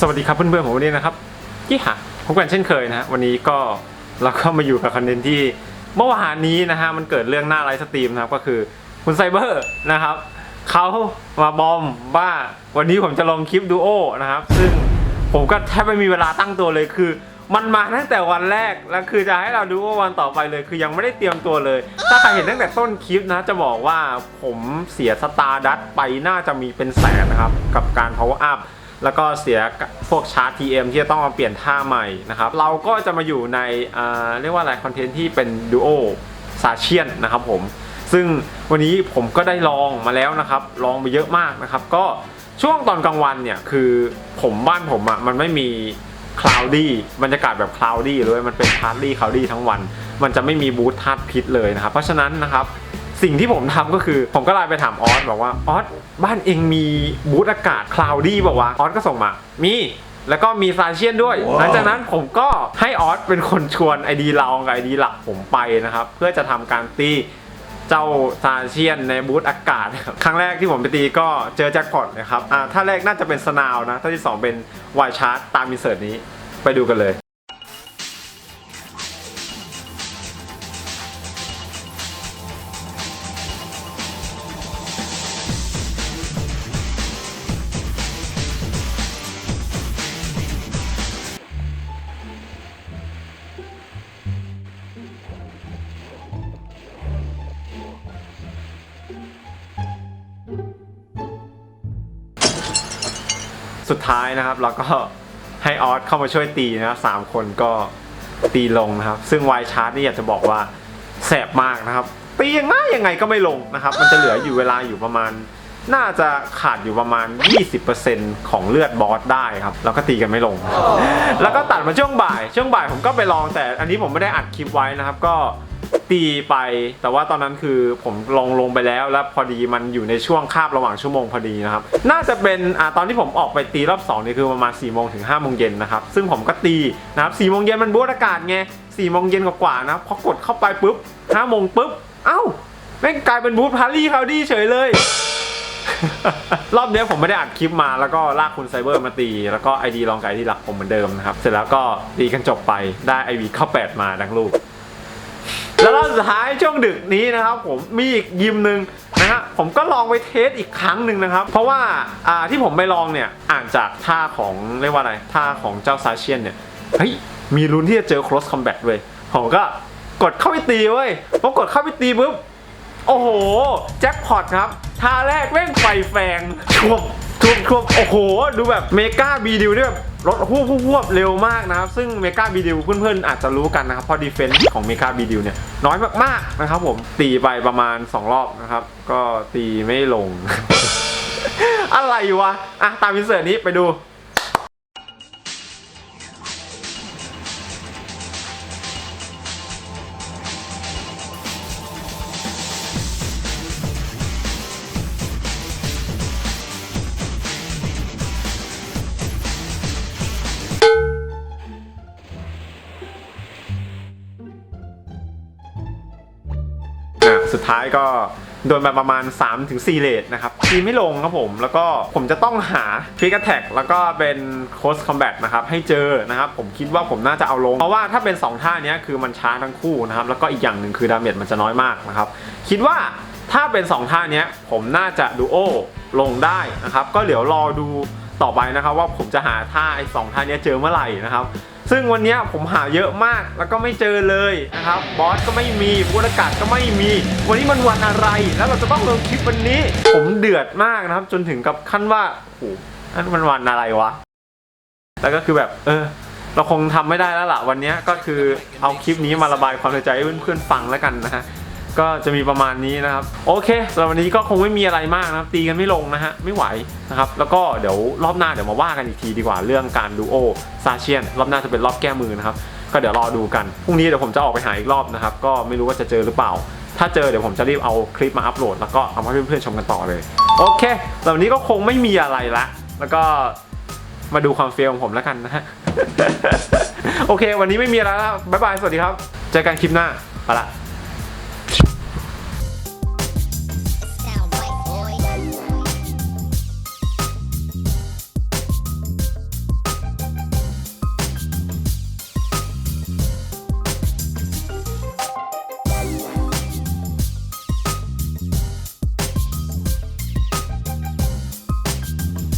สวัสดีครับเพื่อนๆผมวันนี้นะครับยี่หะพบกันเช่นเคยนะฮะวันนี้ก็เราก็มาอยู่กับคอนเทนต์ที่เมื่อวานนี้นะฮะมันเกิดเรื่องหน้าไลฟ์สตรีมนะครับก็คือคุณไซเบอร์นะครับเขามาบอมว่าวันนี้ผมจะลงคลิปดูโอนะครับ ซึ่งผมก็แทบไม่มีเวลาตั้งตัวเลยคือ มันมาตั้งแต่วันแรกแล้วคือจะให้เราดูว่าวันต่อไปเลย คือยังไม่ได้เตรียมตัวเลย ถ้าใครเห็นตั้งแต่ต้นคลิปนะจะบอกว่าผมเสียสตาร์ดัตไปน่าจะมีเป็นแสนนะครับกับการ power up แล้วก็เสียพวกชาร์จ TM ที่จะต้องมาเปลี่ยนท่าใหม่นะครับเราก็จะมาอยู่ในเรียกว่าอะไรคอนเทนต์ที่เป็นดูโอซาเชียนนะครับผมซึ่งวันนี้ผมก็ได้ลองมาแล้วนะครับ ลองไปเยอะมากนะครับ ก็ช่วงตอนกลางวันเนี่ยคือผมบ้านผมอะ่ะมันไม่มีคลาวดี้บรรยากาศแบบคลาวดี้เลยมันเป็นพาร์ตี้คลาวดี้ทั้งวัน มันจะไม่มีบูธธาตุพิษเลยนะครับ เพราะฉะนั้นนะครับ สิ่งที่ผมทำก็คือผมก็ไลน์ไปถามออสบอกว่าออสบ้านเองมีบูธอากาศคลาวดี้บอกว่าออสก็ส่งมามีแล้วก็มีซาเชียนด้วย หลังจากนั้นผมก็ให้ออสเป็นคนชวนไอดีเรากับไอดีหลักผมไปนะครับ เพื่อจะทำการตีเจ้าซาเชียนในบูธอากาศ ครั้งแรกที่ผมไปตีก็เจอแจ็คพอตนะครับอ่าถ้าแรกน่าจะเป็นสนาวนะ ถ้าที่สองเป็นวายชาร์ตตามอินเสิร์ตนี้ไปดูกันเลย สุดท้ายนะครับเราก็ให้ออสเข้ามาช่วยตีนะครับสามคนก็ตีลงนะครับ ซึ่งไวชาร์ตนี่อยากจะบอกว่าแสบมากนะครับ ตียังไงยังไงก็ไม่ลงนะครับ มันจะเหลืออยู่เวลาอยู่ประมาณ น่าจะขาดอยู่ประมาณ 20%ของเลือดบอสได้ครับ แล้วก็ตีกันไม่ลง แล้วก็ตัดมาช่วงบ่าย ช่วงบ่ายผมก็ไปลองแต่อันนี้ผมไม่ได้อัดคลิปไว้นะครับ ก็ ตีไป แต่ว่าตอนนั้นคือผมลงลงไปแล้ว แล้วพอดีมันอยู่ในช่วงคาบระหว่างชั่วโมงพอดีนะครับ น่าจะเป็นอ่าตอนที่ผมออกไปตีรอบ2นี่คือประมาณ4ี่โมงถึง5้าโมงเย็นนะครับ ซึ่งผมก็ตีนะครับสี่โมงเย็นมันบูธอากาศไงสี่โมงเย็นกว่าๆนะครับพอกดเข้าไปปุ๊บห้าโมงปุ๊บ เอ้าแม่งกลายเป็นบูธพารี่คาวดี้เฉยเลย รอบนี้ผมไม่ได้อัดคลิปมาแล้วก็ลากคุณไซเบอร์มาตี แล้วก็ไอดีลองไกที่หลักผมเหมือนเดิมนะครับ เสร็จแล้วก็ตีกันจบไปได้ไอวีเข้าแปดมาดังลูก แล้วรอบสุดท้ายช่วงดึกนี้นะครับ ผมมีอีกยิมหนึ่งนะฮะผมก็ลองไปเทสอีกครั้งหนึ่งนะครับ เพราะว่าอ่าที่ผมไปลองเนี่ยอ่านจากท่าของเรียกว่าอะไรท่าของเจ้าซาเชียนเนี่ยเฮ้ยมีลุ้นที่จะเจอ cross combat เว้ยผมก็กดเข้าไปตีเว้ยพอกดเข้าไปตีปุ๊บโอ้โห แจ็คพอตครับท่าแรกแม่งไฟแฟงชวบชวบชวบโอ้โห ดูแบบเมกาบีดิวเนี่ยแบบ รถหู้หู้หู้เร็วมากนะครับ ซึ่งเมกาบีดิวเพื่อนๆอาจจะรู้กันนะครับ เพราะดีเฟนซ์ของเมกาบีดิวเนี่ย น้อยมากๆนะครับผม ตีไปประมาณ 2 รอบนะครับ ก็ตีไม่ลง อะไรวะ อะ ตามอินเสิร์ตนี้ไปดู สุดท้ายก็โดนไปประมาณ 3-4 เลทนะครับตีไม่ลงครับผม แล้วก็ผมจะต้องหาทริกแท็กแล้วก็เป็นโคสคอมแบทนะครับ ให้เจอนะครับ ผมคิดว่าผมน่าจะเอาลง เพราะว่าถ้าเป็น 2 ท่านี้คือมันช้าทั้งคู่นะครับ แล้วก็อีกอย่างหนึ่งคือดาเมจมันจะน้อยมากนะครับ คิดว่าถ้าเป็น 2 ท่านี้ผมน่าจะดูโอลงได้นะครับ ก็เดี๋ยวรอดูต่อไปนะครับ ว่าผมจะหาท่าไอ้สองท่านี้เจอเมื่อไหร่นะครับ ซึ่งวันนี้ผมหาเยอะมากแล้วก็ไม่เจอเลยนะครับบอสก็ไม่มีบูธอากาศก็ไม่มี วันนี้มันวันอะไร แล้วเราจะต้องลงคลิปวันนี้ ผมเดือดมากนะครับ จนถึงกับขั้นว่าโอ้โหนั่นมันวันอะไรวะแล้วก็คือแบบ เออ เราคงทำไม่ได้แล้วล่ะวันนี้ก็คือเอาคลิปนี้มาระบายความในใจให้เพื่อนๆฟังแล้วกันนะฮะ ก็จะมีประมาณนี้นะครับ โอเคสำหรับวันนี้ก็คงไม่มีอะไรมากนะครับ ตีกันไม่ลงนะฮะ ไม่ไหวนะครับ แล้วก็เดี๋ยวรอบหน้าเดี๋ยวมาว่ากันอีกทีดีกว่าเรื่องการดูโอซาเชียน รอบหน้าจะเป็นรอบแก้มือนะครับ ก็เดี๋ยวรอดูกัน พรุ่งนี้เดี๋ยวผมจะออกไปหาอีกรอบนะครับ ก็ไม่รู้ว่าจะเจอหรือเปล่า ถ้าเจอเดี๋ยวผมจะรีบเอาคลิปมาอัปโหลด แล้วก็เอามาให้เพื่อนๆชมกันต่อเลย โอเคสำหรับวันนี้ก็คงไม่มีอะไรละ แล้วก็มาดูความเฟีลของผมแล้วกันนะฮะ โอเค วันนี้ไม่มีอะไรแล้ว บ๊ายบาย สวัสดีครับ เจอกันคลิปหน้า ไปละ